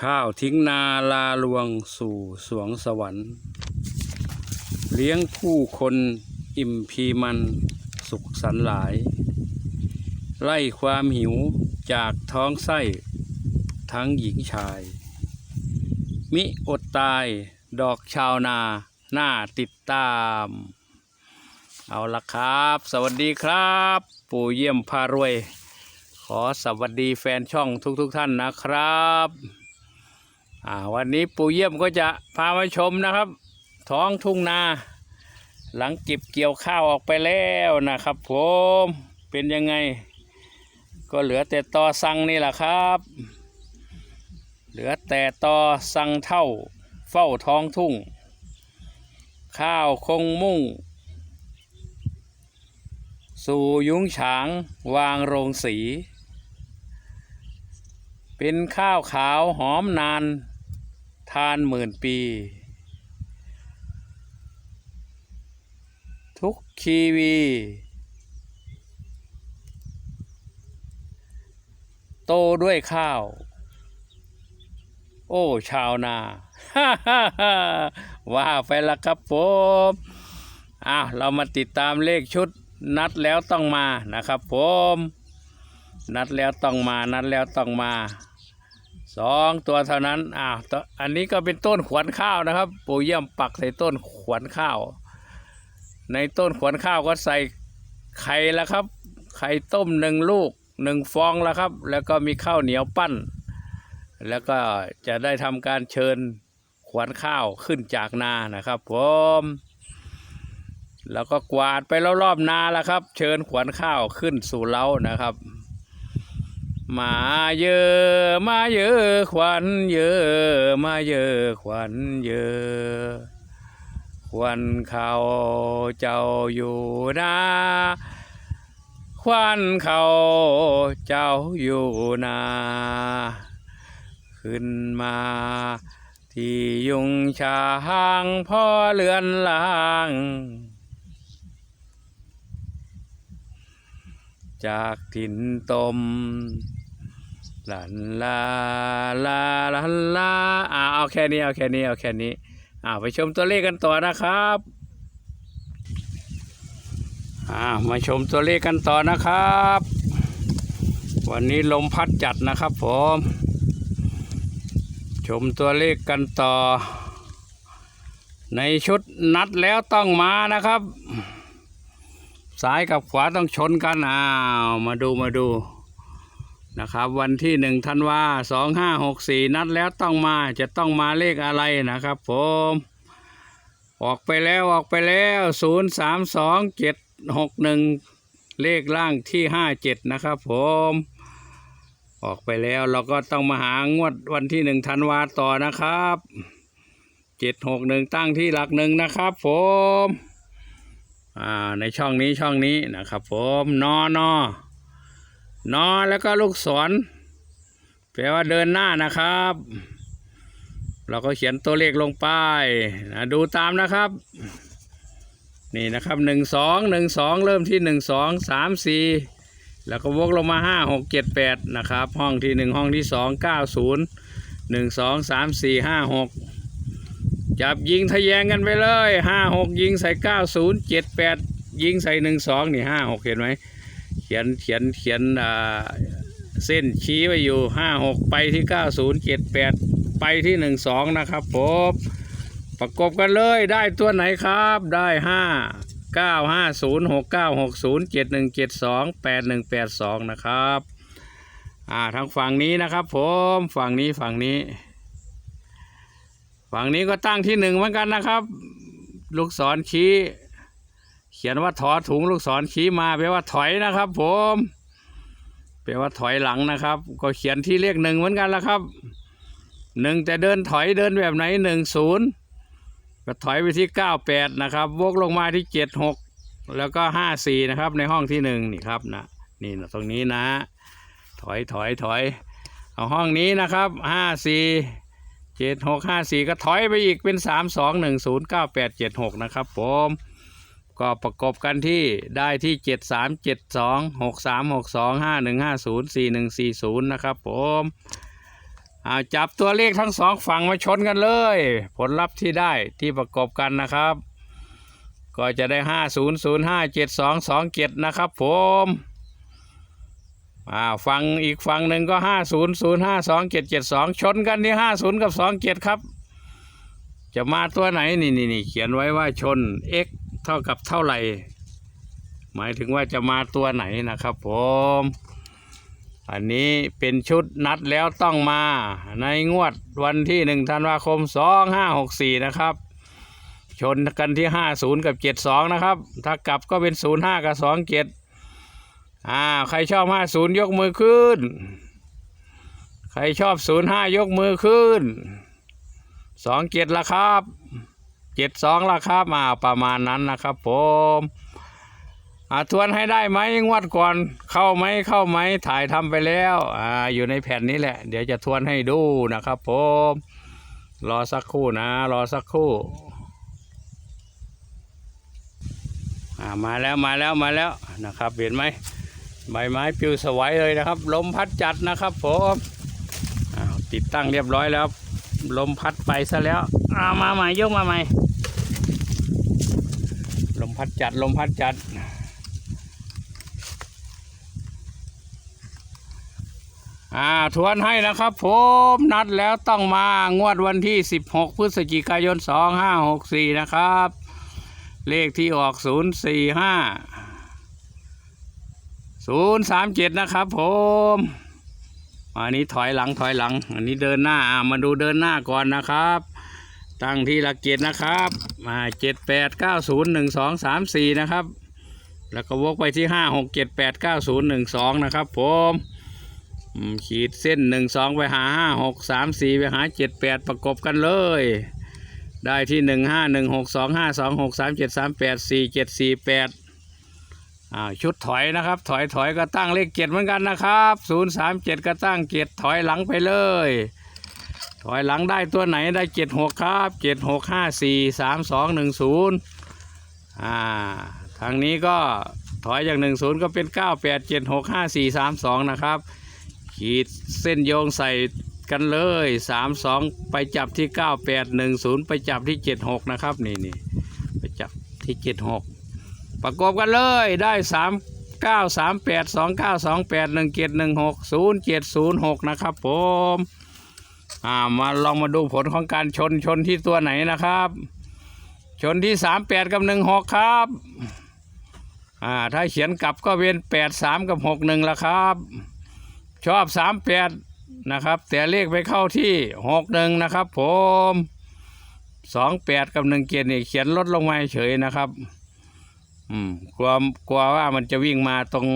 ข้าวทิ้งนาลาลวงสู่สวงสวรรค์ เลี้ยงผู้คนอิ่มพีมันสุขสันหลาย ไล่ความหิวจากท้องไส้ทั้งหญิงชาย มิอดตายดอกชาวนาหน้าติดตาม เอาละครับ สวัสดีครับ ปู่เยี่ยมพารวย ขอสวัสดีแฟนช่องทุกๆทท่านนะครับ อ่าวันนี้ปู่เยี่ยมก็จะพามาชมนะครับ ท้องทุ่งนา หลังเก็บเกี่ยวข้าวออกไปแล้วนะครับ ผมเป็นยังไง ก็เหลือแต่ตอสังนี่แหละครับ เหลือแต่ตอสังเท่า เฝ้าท้องทุ่ง ข้าวคงมุ่ง สู่ยุ้งฉางวางโรงสีเป็นข้าวขาวหอมนาน ทานหมื่นปี ทุกคีวี โตด้วยข้าว โอ้ ชาวนาว่าไปละครับผมอ้าวเรามาติดตามเลขชุดนัดแล้วต้องมานะครับผม นัดแล้วต้องมา นัดแล้วต้องมา สองตัวเท่านั้นอ้าตัวอันนี้ก็เป็นต้นขวัญข้าวนะครับ ปู่เยี่ยมปักใส่ต้นขวัญข้าว ในต้นขวัญข้าวก็ใส่ไข่ล้วครับ ไข่ต้มหนึ่งลูกหนึ่งฟองล้วครับ แล้วก็มีข้าวเหนียวปั้น แล้วก็จะได้ทำการเชิญขวัญข้าวขึ้นจากนานะครับผมแล้วก็กวาดไปรอบๆนาล้วครับ เชิญขวัญข้าวขึ้นสู่เล้านะครับ มาเยอะมาเยอะขวัญเยอะมาเยอะขวัญเยอะขวัญเขาเจ้าอยู่นาขวัญเขาเจ้าอยู่นาขึ้นมาที่ยุงชางพ่อเลือนลางจากถิ่นตม ลันลาลาลันลาอ่าเอาแค่นี้เอาแค่นี้เอาแค่นี้อ่าไปชมตัวเลขกันต่อนะครับอ่ามาชมตัวเลขกันต่อนะครับ วันนี้ลมพัดจัดนะครับผม ชมตัวเลขกันต่อ ในชุดนัดแล้วต้องมานะครับ ซ้ายกับขวาต้องชนกันอ้าวมาดูมาดู นะครับ วันที่หนึ่งธันวาสองห้าหกสี่นัดแล้วต้องมาจะต้องมาเลขอะไรนะครับ ผม ออกไปแล้วออกไปแล้วศูนย์สามสองเจ็ดหกหนึ่งเลขล่างที่ห้าเจ็ดนะครับผมออกไปแล้วเราก็ต้องมาหางวดวันที่หนึ่งธันวาต่อนะครับเจ็ดหกหนึ่งตั้งที่หลักหนึ่งนะครับ ผมอ่าในช่องนี้ช่องนี้นะครับ ผมนอนอ นอแล้วก็ลูกศรแปลว่าเดินหน้านะครับ เราก็เขียนตัวเลขลงไปนะดูตามนะครับ นี่นะครับหนึ่งสองหนึ่งสองเริ่มที่หนึ่งสองสามสี่แล้วก็วกลงมาห้าหกเจ็ดแปดนะครับ ห้องที่หนึ่งห้องที่สองเก้าศูนย์หนึ่งสองสามสี่ห้าหกจับยิงทะแยงกันไปเลยห้าหกยิงใส่เก้าศูนย์เจ็ดแปดยิงใส่หนึ่งสองนี่ห้าหกเห็นไหม ขียนเขียนเขียนเส้นชี้ไว้อยู่ห้าหกไปที่เก้าศูนย์เจ็ดแปดไปที่หนึ่งสองนะครับผมประกบกันเลยได้ตัวไหนครับได้ห้าเก้าห้าศูนย์หกเก้าหกศูนย์เจ็ดหนึ่งเจ็ดสองแปดหนึ่งแปดสองนะครับอ่าทางฝั่งนี้นะครับผมฝั่งนี้ฝั่งนี้ ฝั่งนี้ก็ตั้งที่หนึ่งเหมือนกันนะครับ ลูกศรชี้ เขียนว่าถอถุงลูกศรชี้มาแปลว่าถอยนะครับ ผมแปลว่าถอยหลังนะครับ ก็เขียนที่เลขหนึ่งเหมือนกันละครับหนึ่งแต่เดินถอยเดินแบบไหนหนึ่งศูนย์ก็ถอยไปที่เก้าแปดนะครับวกลงมาที่เจ็ดหกแล้วก็ห้าสี่นะครับ ในห้องที่หนึ่งนี่ครับนะนี่นะตรงนี้นะ ถอยถอยถอยเอาห้องนี้นะครับห้าสี่เจ็ดหกห้าสี่ก็ถอยไปอีกเป็นสามสองหนึ่งศูนย์เก้าแปดเจ็ดหกนะครับผม ก็ประกบกันที่ได้ที่เจ็ดสามเจ็ดสองหกสามหกสองห้าหนึ่งห้าศูนย์สี่หนึ่งสี่ศูนย์นะครับผมเอาจับตัวเลขทั้งสองฝั่งมาชนกันเลย ผลลัพธ์ที่ได้ที่ประกอบกันนะครับ ก็จะได้ห้าศูนย์ศูนย์ห้าเจ็ดสองสองเจ็ดนะครับผมอ่าฟังอีกฝั่งหนึ่งก็ห้าศูนย์ศูนย์ห้าสองเจ็ดเจ็ดสองชนกันที่ห้าศูนย์กับสองเจ็ดครับจะมาตัวไหนนี่นี่นี่เขียนไว้ว่าชน x เท่ากับเท่าไหร่ หมายถึงว่าจะมาตัวไหนนะครับผม อันนี้เป็นชุดนัดแล้วต้องมาในงวดวันที่หนึ่งธันวาคมสองห้าหกสี่นะครับ ชนกันที่ห้าศูนย์กับเจ็ดสองนะครับ ถ้ากลับก็เป็นศูนย์ห้ากับสองเจ็ดอ่าใครชอบห้าศูนย์ยกมือขึ้น ใครชอบศูนย์ห้ายกมือขึ้นสองเจ็ดละครับ เจ็ดสองละครับมาประมาณนั้นนะครับ ผมอาทวนให้ได้ไหมงวดก่อนเข้าไหมเข้าไหมถ่ายทำไปแล้วอ่าอยู่ในแผ่นนี้แหละ เดี๋ยวจะทวนให้ดูนะครับ ผม รอสักครู่นะ รอสักครู่อ่ามาแล้วมาแล้วมาแล้วนะครับเห็นไหมใบไม้ปลิวสวยเลยนะครับ ลมพัดจัดนะครับ ผมติดตั้งเรียบร้อยแล้ว ลมพัดไปซะแล้วอามาใหม่ยกมาใหม่ ลมพัดจัดลมพัดจัด อ่าทวนให้นะครับผมนัดแล้วต้องมางวดวันที่ 16 พฤศจิกายน 2564 นะครับ เลขที่ออก 045 037 นะครับผม อันนี้ถอยหลังถอยหลัง อันนี้เดินหน้ามาดูเดินหน้าก่อนนะครับ ตั้งที่หลักเกณฑ์นะครับมาเจ็ดแปดเก้าศูนย์หนึ่งสองสามสี่นะครับ แล้วก็วกไปที่ห้าหกเจ็ดแปดเก้าศูนย์หนึ่งสองนะครับผมขีดเส้นหนึ่งสองไปหาห้าหกสามสี่ไปหาเจ็ดแปดประกบกันเลย ได้ที่หนึ่งห้าหนึ่งหกสองห้าสองหกสามเจ็ดสามแปดสี่เจ็ดสี่แปด อ่าชุดถอยนะครับ ถอยถอยก็ตั้งเลขเจ็ดเหมือนกันนะครับศูนย์สามเจ็ดก็ตั้งเจ็ดถอยหลังไปเลย ถอยหลังได้ตัวไหนได้เจ็ดหกครับเจ็ดหกห้าสี่สามสองหนึ่งศูนย์อ่าทางนี้ก็ถอยจากหนึ่งศูนย์ก็เป็นเก้าแปดเจ็ดหกห้าสี่สามสองนะครับขีดเส้นโยงใส่กันเลยสามสองไปจับที่เก้าแปดหนึ่งศูนย์ไปจับที่เจ็ดหกนะครับ นี่นี่ไปจับที่เจ็ดหก ประกอบกันเลยได้สามเก้าสามแปดสองเก้าสองแปดหนึ่งเจ็ดหนึ่งหกศูนย์เจ็ดศูนย์หกนะครับผมอ่ามาลองมาดูผลของการชนชนที่ตัวไหนนะครับ ชนที่สามแปดกับหนึ่งหกครับอ่าถ้าเขียนกลับก็เป็นแปดสามกับหกหนึ่งละครับ ชอบสามแปดนะครับแต่เลขไปเข้าที่หกหนึ่งนะครับผมสองแปดกับหนึ่งเกียรนี่เขียนลดลงมาเฉยนะครับ อืมกลัวกลัวว่ามันจะวิ่งมาตรง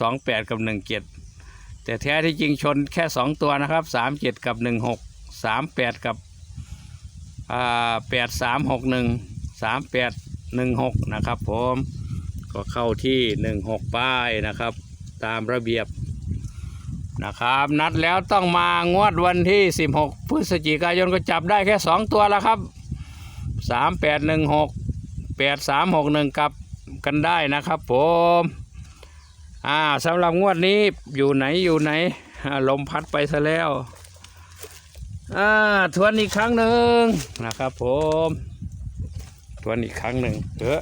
สองแปดกับหนึ่งเจ็ดแต่แท้ที่จริงชนแค่สองตัวนะครับสามเจ็ดกับหนึ่งหกสามแปดกับอ่าแปดสามหกหนึ่งสามแปดหนึ่งหกนะครับผมก็เข้าที่หนึ่งหกป้ายนะครับ ตามระเบียบนะครับ นัดแล้วต้องมางวดวันที่สิบหกพฤศจิกายนก็จับได้แค่สองตัวแล้วครับสามแปดหนึ่งหกแปดสามหกหนึ่งกับ กันได้นะครับ ผมอ่าสำหรับงวดนี้อยู่ไหนอยู่ไหนลมพัดไปซะแล้วอ่าทวนอีกครั้งหนึ่งนะครับ ผมทวนอีกครั้งหนึ่งเออ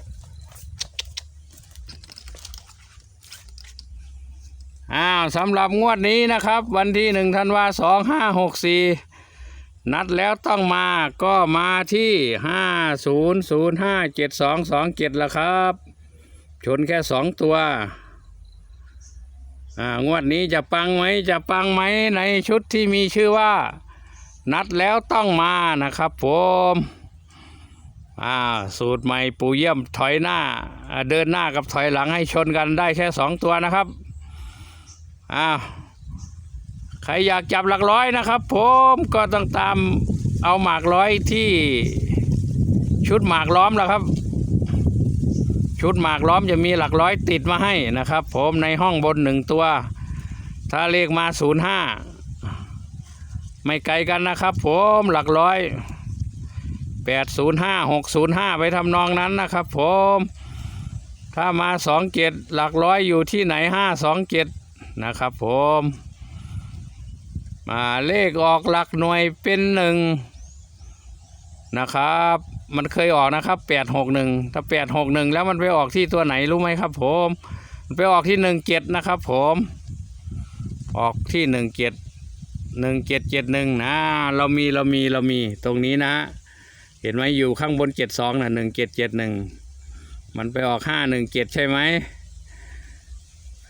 อ้าวสำหรับงวดนี้นะครับ วันที่หนึ่งธันวาสองห้าหกสี่นัดแล้วต้องมาก็มาที่ห้าศูนย์ศูนย์ห้าเจ็ดสองสองเจ็ดละครับ ชนแค่สองตัวอ่างวดนี้จะปังไหมจะปังไหมในชุดที่มีชื่อว่า นัดแล้วต้องมานะครับผมอ่าสูตรใหม่ปูเยี่ยมถอยหน้า เดินหน้ากับถอยหลังให้ชนกันได้แค่สองตัวนะครับอ้าวใครอยากจับหลักร้อยนะครับ ผมก็ต้องตามเอาหมากร้อยที่ชุดหมากล้อมแล้วครับ ชุดหมากล้อมจะมีหลักร้อยติดมาให้นะครับ ผมในห้องบนหนึ่งตัว ถ้าเลขมาศูนย์ห้าไม่ไกลกันนะครับผมหลักร้อยแปดศูนย์ห้าหกศูนย์ห้าไปทำนองนั้นนะครับผมถ้ามาสองเจ็ดหลักร้อยอยู่ที่ไหนห้าสองเจ็ดนะครับผมมาเลขออกหลักหน่วยเป็นหนึ่งนะครับ มันเคยออกนะครับแปดหกหนึ่งถ้าแปดหกหนึ่งแล้วมันไปออกที่ตัวไหนรู้ไหมครับ ผมมันไปออกที่หนึ่งเจ็ดนะครับ ผม ออกที่หนึ่งเจ็ดหนึ่งเจ็ดเจ็ดหนึ่งนะเรามีเรามีเรามีตรงนี้นะ เห็นไหมอยู่ข้างบนเจ็ดสองนะหนึ่งเจ็ดเจ็ดหนึ่งมันไปออกห้าหนึ่งเจ็ดใช่ไหม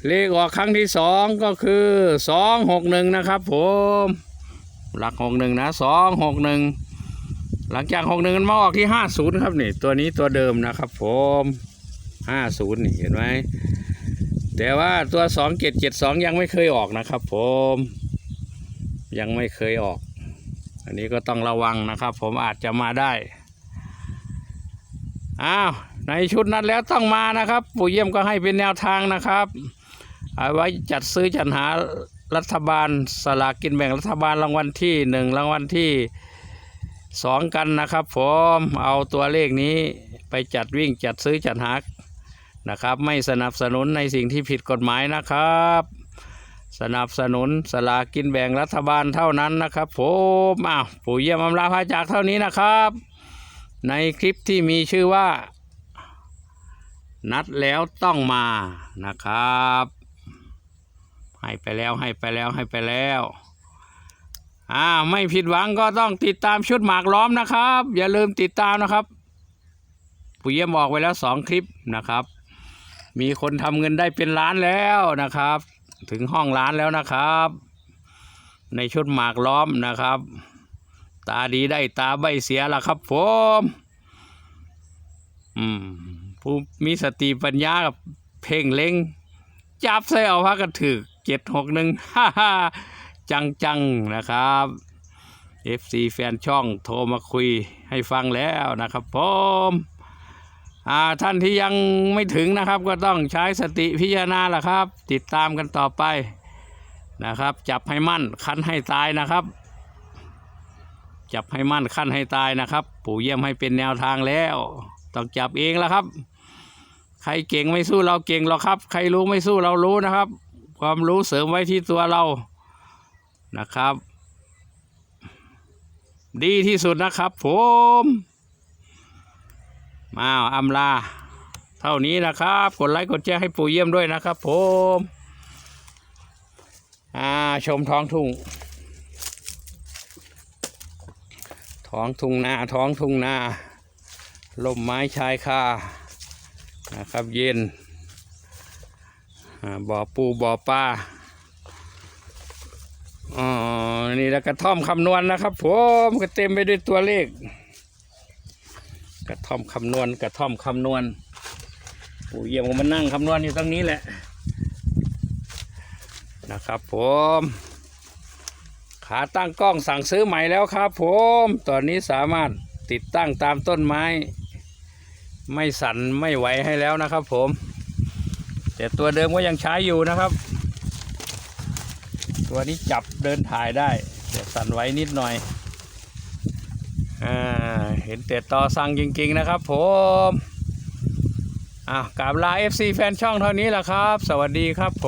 เลขออกครั้งที่สองก็คือสองหกหนึ่งนะครับ ผม หลักหกหนึ่งนะสองหกหนึ่ง หลังจากหกหนึ่งมันมาออกที่ห้าศูนย์ครับนี่ตัวนี้ตัวเดิมนะครับ ผมห้าศูนย์นี่เห็นไหมแต่ว่าตัวสองเจ็ดเจ็ดสองยังไม่เคยออกนะครับ ผมยังไม่เคยออก อันนี้ก็ต้องระวังนะครับ ผมอาจจะมาได้อ้าวในชุดนั้นแล้วต้องมานะครับ ปู่เยี่ยมก็ให้เป็นแนวทางนะครับเอาไว้จัดซื้อจัดหารัฐบาลสลากกินแบ่งรัฐบาลรางวัลที่หนึ่งรางวัลที่ สองกันนะครับผมเอาตัวเลขนี้ไปจัดวิ่งจัดซื้อจัดหานะครับ ไม่สนับสนุนในสิ่งที่ผิดกฎหมายนะครับ สนับสนุนสลากกินแบ่งรัฐบาลเท่านั้นนะครับผมอ้าวปู่เยี่ยมอำลาพาจากเท่านี้นะครับ ในคลิปที่มีชื่อว่า นัดแล้วต้องมานะครับ ให้ไปแล้วให้ไปแล้วให้ไปแล้ว อ่าไม่ผิดหวังก็ต้องติดตามชุดหมากล้อมนะครับ อย่าลืมติดตามนะครับ ผู้เยี่ยมบอกไว้แล้วสองคลิปนะครับ มีคนทำเงินได้เป็นล้านแล้วนะครับ ถึงห้องล้านแล้วนะครับ ในชุดหมากล้อมนะครับ ตาดีได้ตาใบเสียละครับผมอืมผู้มีสติปัญญากับเพ่งเล็ง จับใส่เอาพักกันถือเจ็ดหกหนึ่งฮ่าฮ่า จังๆนะครับ FC แฟนช่องโทรมาคุยให้ฟังแล้วนะครับผมอ่าท่านที่ยังไม่ถึงนะครับ ก็ต้องใช้สติพิจารณาล่ะครับ ติดตามกันต่อไปนะครับ จับให้มั่นคันให้ตายนะครับ จับให้มั่นขั้นให้ตายนะครับ ปู่เยี่ยมให้เป็นแนวทางแล้ว ต้องจับเองแล้วครับ ใครเก่งไม่สู้เราเก่งหรอกครับ ใครรู้ไม่สู้เรารู้นะครับ ความรู้เสริมไว้ที่ตัวเรา นะครับ ดีที่สุดนะครับ ผมมาอำลา เท่านี้นะครับ กดไลค์กดแชร์ให้ปู่เยี่ยมด้วยนะครับ ผมอ่าชมท้องทุ่งท้องทุ่งนาท้องทุ่งนาลมไม้ชายคานะครับเย็นบ่อปูบ่อปลา อ๋อ นี่แล้วกระท่อมคำนวณนะครับผมก็เต็มไปด้วยตัวเลข กระท่อมคำนวณ กระท่อมคำนวณปู่เยี่ยมก็มานั่งคำนวณอยู่ตรงนี้แหละ นะครับผมขาตั้งกล้องสั่งซื้อใหม่แล้วครับผม ตอนนี้สามารถติดตั้งตามต้นไม้ ไม่สั่นไม่ไหวให้แล้วนะครับผม แต่ตัวเดิมก็ยังใช้อยู่นะครับ ตัวนี้จับเดินถ่ายได้แต่สั่นไว้นิดหน่อยอ่าเห็นแต่ต่อสั่งจริงๆนะครับผมอะกราบลา FC แฟนช่องเท่านี้แหละครับ สวัสดีครับผม